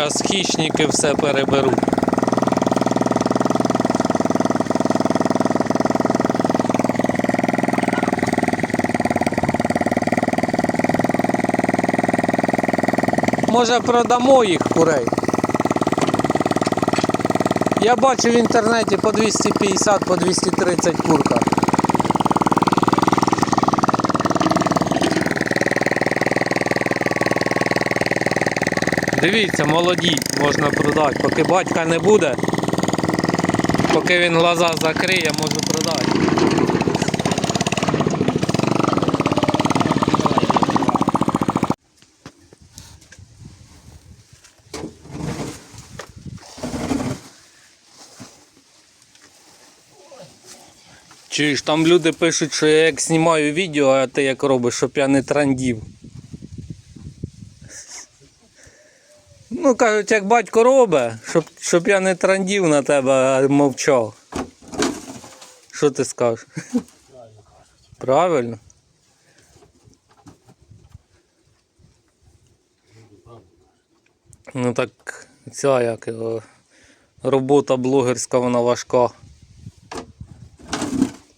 Зараз хищники все переберуть. Може продамо їх курей. Я бачу в інтернеті по 250, по 230 курка. Дивіться, молоді можна продати. Поки батька не буде, поки він глаза закриє, можу продати. Чуєш, там люди пишуть, що я як знімаю відео, а ти як робиш, щоб я не трандів. Ну, кажуть, як батько робить, щоб, щоб я не трандів на тебе, а мовчав. Що ти скажеш? Правильно. Ну так ця як його, робота блогерська, вона важка.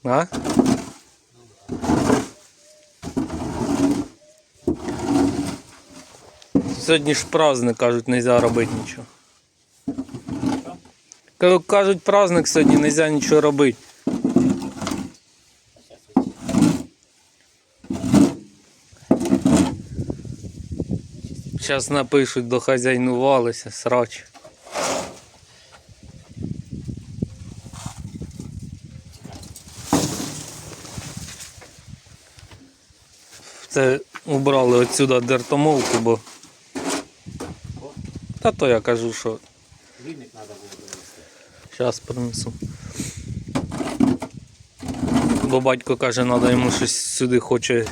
А? Сьогодні ж праздник, кажуть, не можна робити нічого. Кажу, Кажуть, праздник сьогодні, не можна нічого робити. Зараз напишуть, дохазяйнувалися, срач. Це убрали отсюда дертомовку, бо. Та то я кажу, що Вільник треба було привезти. зараз принесу. Бо батько каже, треба йому щось сюди хоче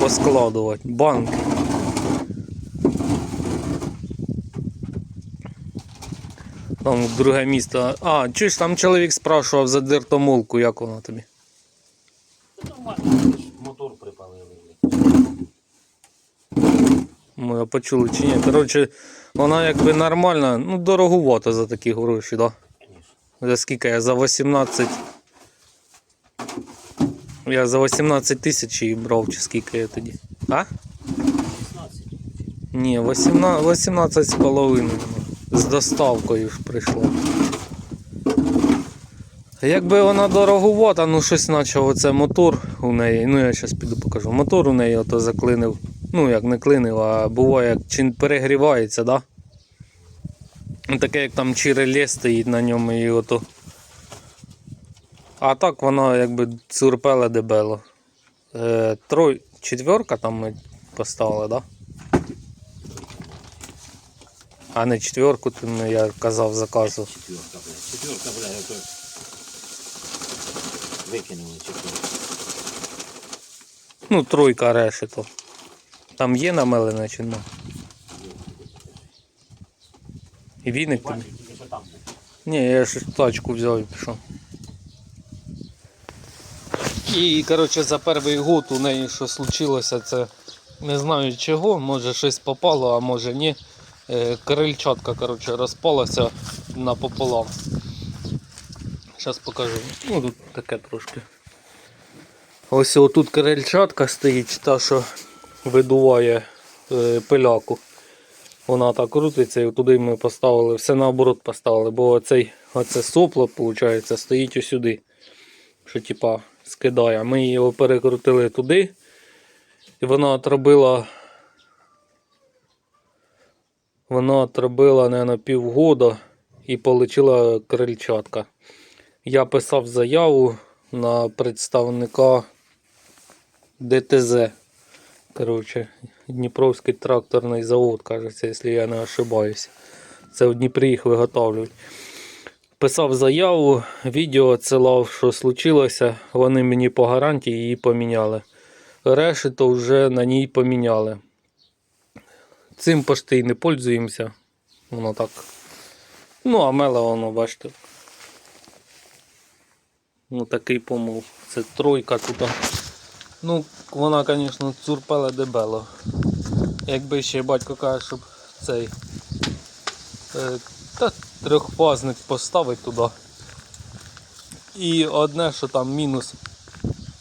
поскладувати. Банк. Там друге місто. А, чуєш, там чоловік спрашував за дертомолку, як вона тобі? Та там ладно, мотор припалили. Ми почули чи ні. Коротше, вона якби нормальна, ну дороговато за такі гроші? Да? За скільки я за 18. Я за 18 тисяч її брав, чи скільки я тоді. А? 16. Ні, 18, 18 з половиною. З доставкою ж прийшло. Якби вона дороговата, ну щось почав оце мотор у неї. Ну я зараз піду покажу. Мотор у неї ото заклинив. Ну як не клинив, а буває як чи перегрівається, да? Ну, Таке як там чи реле стоїть на ньому і ото. А так вона якби цурпела дебело. Е, трой, четверка там ми поставили, да? А не четверку, мені, я казав, заказував. Четверка, блядь. Четверка, блядь, это... Викинули четверку. Ну, тройка решето. Там є намелене чи нема? І віник там. Ні, я ж тачку взяв і пішов. І, коротше, за перший год у неї що случилося, це не знаю чого, може щось попало, а може ні. Е, Крильчатка, коротше, розпалася напополам. Зараз покажу. Ну тут таке трошки. Ось отут крильчатка стоїть, та що видуває е, пиляку. Вона так крутиться і туди ми поставили, все наоборот поставили, бо оцей, оце сопло, виходить, стоїть осюди. Що типа скидає. Ми його перекрутили туди. І вона отробила. Вона отробила, наверное, півгода і отримала крильчатка. Я писав заяву на представника ДТЗ. Коротше, Дніпровський тракторний завод, кажеться, якщо я не ошибаюсь. Це в Дніпрі їх виготовлюють. Писав заяву, відео відсилав, що случилося. Вони мені по гарантії її поміняли. Решето вже на ній поміняли. Цим пошти й не пользуємося. Воно так. Ну, а меле воно, бачите. Ну такий помов. Це тройка тут. Ну, вона, звісно, цурпела дебело. Якби ще батько каже, щоб цей Е, Та трьохфазник поставить туди. І одне, що там мінус,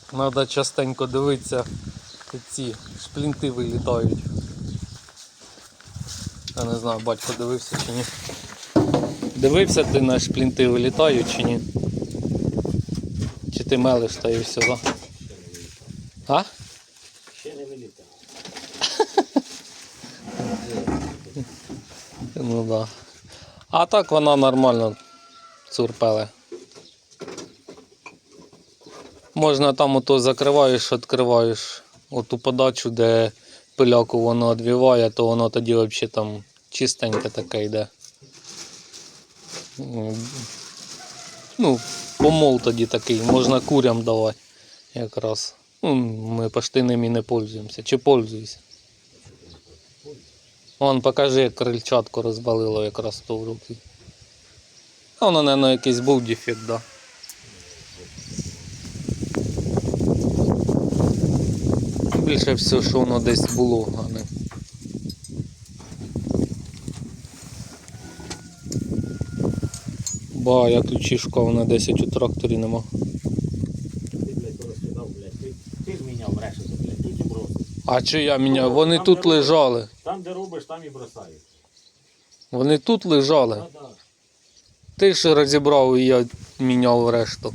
треба частенько дивитися, ці шплінти вилітають. Я не знаю, батько дивився чи ні. Дивився ти на шплінти вилітають чи ні? Чи ти мелиш та і все, да? А? Ще не вилітав. Ну да. А так вона нормально цурпеле. Можна там ото закриваєш, відкриваєш оту подачу, де пиляку воно відвіває, то воно тоді взагалі там чистеньке таке йде. Ну, помол тоді такий, можна курям давати якраз. Ну, ми почти ними не пользуємося. Чи пользуєшся? Вон покажи, як крильчатку розбалило якраз то в руки. А воно, мабуть, якийсь був дефект, да. Більше все, що воно десь було, а не. Ба, я ключі шукав на 10 у тракторі нема. Ти, блядь, порозкидав, блядь. Ти, ти ж міняв решету, блядь, тут і бросив. А чи я міняв? Вони тут лежали. Там, де робиш, там і бросаєш. Вони тут лежали. Да, да. Ти ж розібрав і я міняв решту.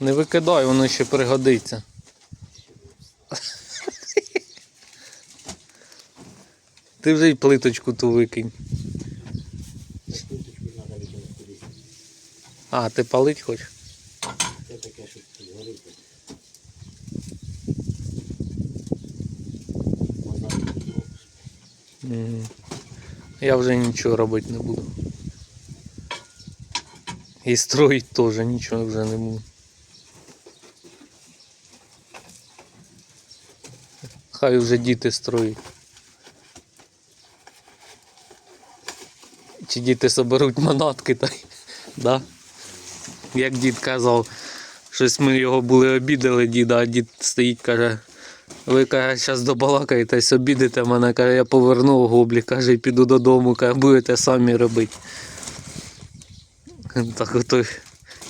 Не викидай, воно ще пригодиться. Ти вже й плиточку ту викинь. А, ти палить хочеш? Це таке, що згорить. Можна викинути. Мгм. Я вже нічого робити не буду. І строїть теж нічого вже не буду. Хай вже діти строють. Чи діти соберуть манатки та да? Як дід казав, щось ми його були обідали, діда, а дід стоїть, каже, ви каже, зараз добалакаєтесь, обідите мене, каже, я поверну гоблі, каже, і піду додому, каже, будете самі робити. Так ото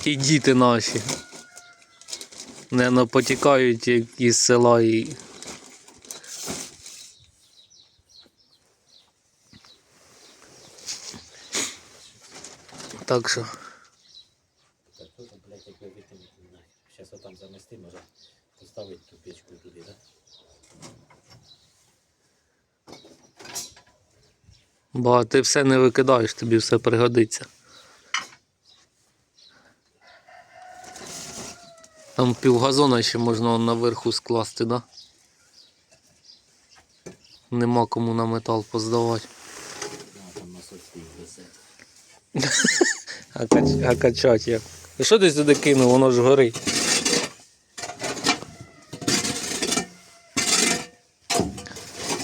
і діти наші. Нено потікають як із села і. Так що. Так, тут, блядь, як ви викинути, не знаю. Зараз отам замести, може поставити ту печку туди, да? Бо ти все не викидаєш, тобі все пригодиться. Там півгазона ще можна наверху скласти, да? Нема кому на метал поздавати. А, кач... а качать як? І що ти сюди кинув, воно ж горить.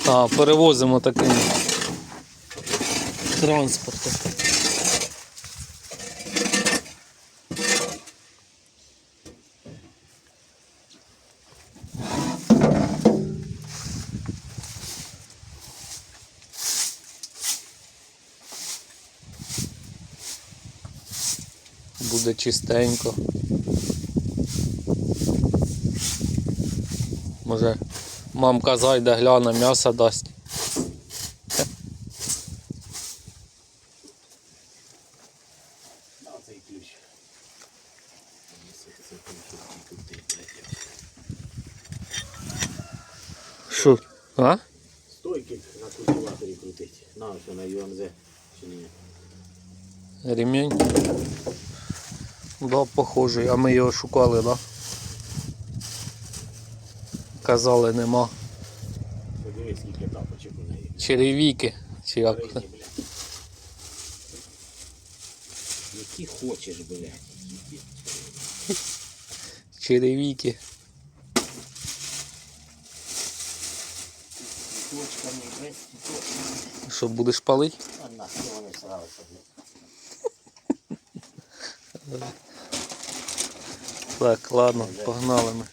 А, перевозимо таким транспортом. Буде чистенько. Може, мамка зайде, гляне, м'ясо дасть. Цей ключ. Що? А? Стойки на культиваторі крутить. На, що на ЮМЗ. Чи ні? Ремінь. Да, похожий, а ми його шукали, да? Казали, нема. Подивись, скільки тапочок у неї. Черевіки. Чи як? Передні, блядь. Які хочеш, блядь. Черевики. Черевіки. Точками, блядь, точками. Що, будеш палити? А нахуй вони сралися, блядь. Так, ладно, погнали ми.